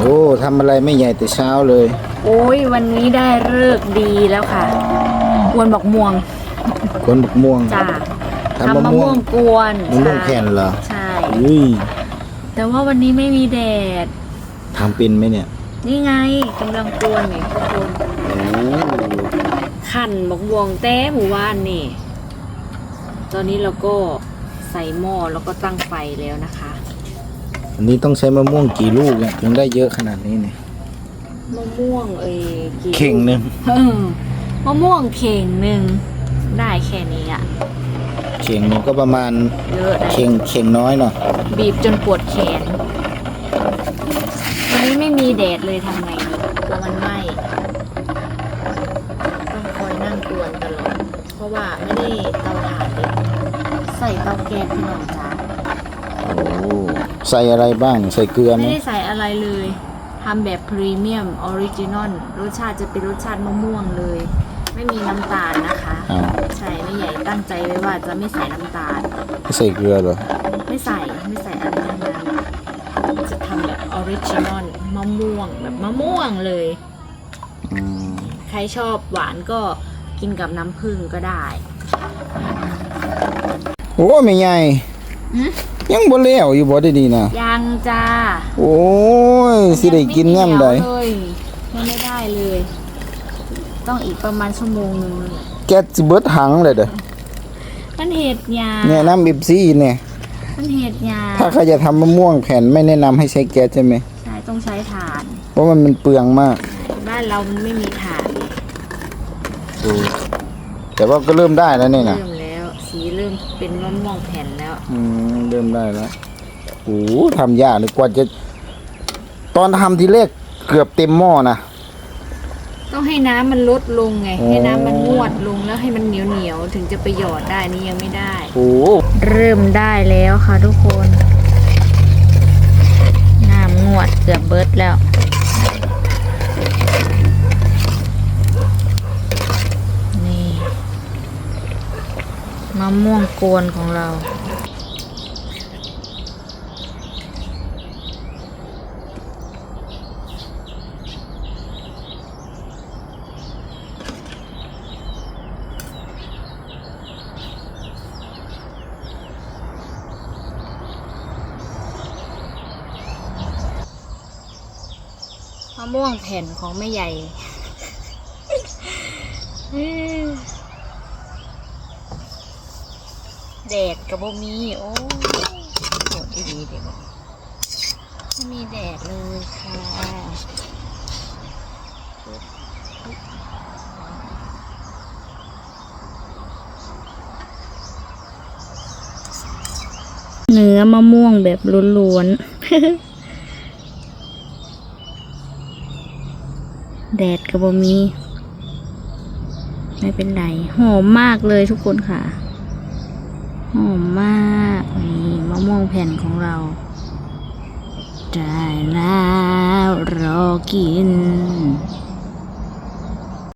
โอ้ทำอะไรไม่ใหญ่แต่เช้าเลย โอ้ยวันนี้ได้เลิกษ์ดีแล้วค่ะกวนบอกม่วงคนบักม่วงจ้าทำมะทำมะม่วม่วงงกวนมะม่วงแผ่นเหรอใช่ อุ้ยแต่ว่าวันนี้ไม่มีแดด ทำเป็นไหมเนี่ยนี่ไงกำลังกวนนี่ทุกคนโอ้ขันบอกม่วงแต้หมู่บ้านนี่ ตอนนี้เราก็ใส่หม้อแล้วก็ตั้งไฟแล้วนะคะ อันนี้ต้องใช้มะม่วงกี่ลูกเนี่ยถึงได้เยอะขนาดนี้เนี่ยมะม่วงเอ้ยกี่เข่งหนึ่งเออมะม่วงเข่งหนึ่งได้แค่นี้อะเข่งหนึงก็ประมาณเยอะนะเข่งเข่งน้อยเนาะบีบจนปวดแขนวันนี้ไม่มีแดดเลยทำไงดีกลัวมันไหม้ต้องคอยนั่งกวนตลอดเพราะว่าไม่ได้เตาถ่านเลยใส่เตาแก๊สพี่น้องจ้าโอ้ ใส่อะไรบ้าง ใส่เกลือไหมไม่ได้ใส่อะไรเลยทำแบบพรีเมียมออริจินอลรสชาติจะเป็นรสชาติมะม่วงเลย ไม่มีน้ำตาลนะคะ อ้าวใช่ไม่ใหญ่ตั้งใจไว้ว่าจะไม่ใส่น้ำตาล ไม่ใส่เกลือเหรอไม่ใส่ไม่ใส่อะไรทั้งนั้นจะทำแบบออริจินอลมะม่วงแบบมะม่วงเลย อืมใครชอบหวานก็กินกับน้ำผึ้งก็ได้ โอ้ไม่ใหญ่อืม ยังบ่แล้วอยู่บ่ได้ดีนะยังจ้าโอ้ยสิได้กินย่ำใดยังไม่เหนียวเลยยังไม่ได้เลย ต้องอีกประมาณชั่วโมงหนึงเลยแก๊สสิเบิดหังเลยเด้อมันเห็ดยาแนะนำบิบซี่เนี่ยมันเห็ดยาถ้าใครจะทำมะม่วงแผ่นไม่แนะนำให้ใช้แก๊สใช่ไหมใช่ต้องใช้ถ่าน เพราะมันมันเปลืองมาก บ้านเรามันไม่มีถ่านดูแต่ว่าก็เริ่มได้แล้วเนี่ยนะเริ่มแล้ว สีเริ่มเป็นมะม่วงแผ่นแล้ว อืมเริ่มได้แล้วโอ้โหทำยากเลยกว่าจะ ตอนทำทีแรกเกือบเต็มหม้อนะ ต้องให้น้ำมันลดลงไงอ๋อให้น้ำมันงวดลงแล้วให้มันเหนียวเหนียวๆถึงจะไปหยอดได้นี่ยังไม่ได้ โอ้โหเริ่มได้แล้วค่ะทุกคน น้ำงวดเกือบเบิดแล้ว นี่ มะม่วงกวนของเรา มะม่วงแผ่นของแม่ใหญ่ แดดกับบ่มี โอ้โหดีดีเดี๋ยวบอกไม่มีแดดเลยค่ะเนื้อมะม่วงแบบล้วนๆ แดดกับบ่มี ไม่เป็นไร หอมมากเลยทุกคนค่ะ หอมมากนี่มะม่วงแผ่นของเราได้แล้วรอกิน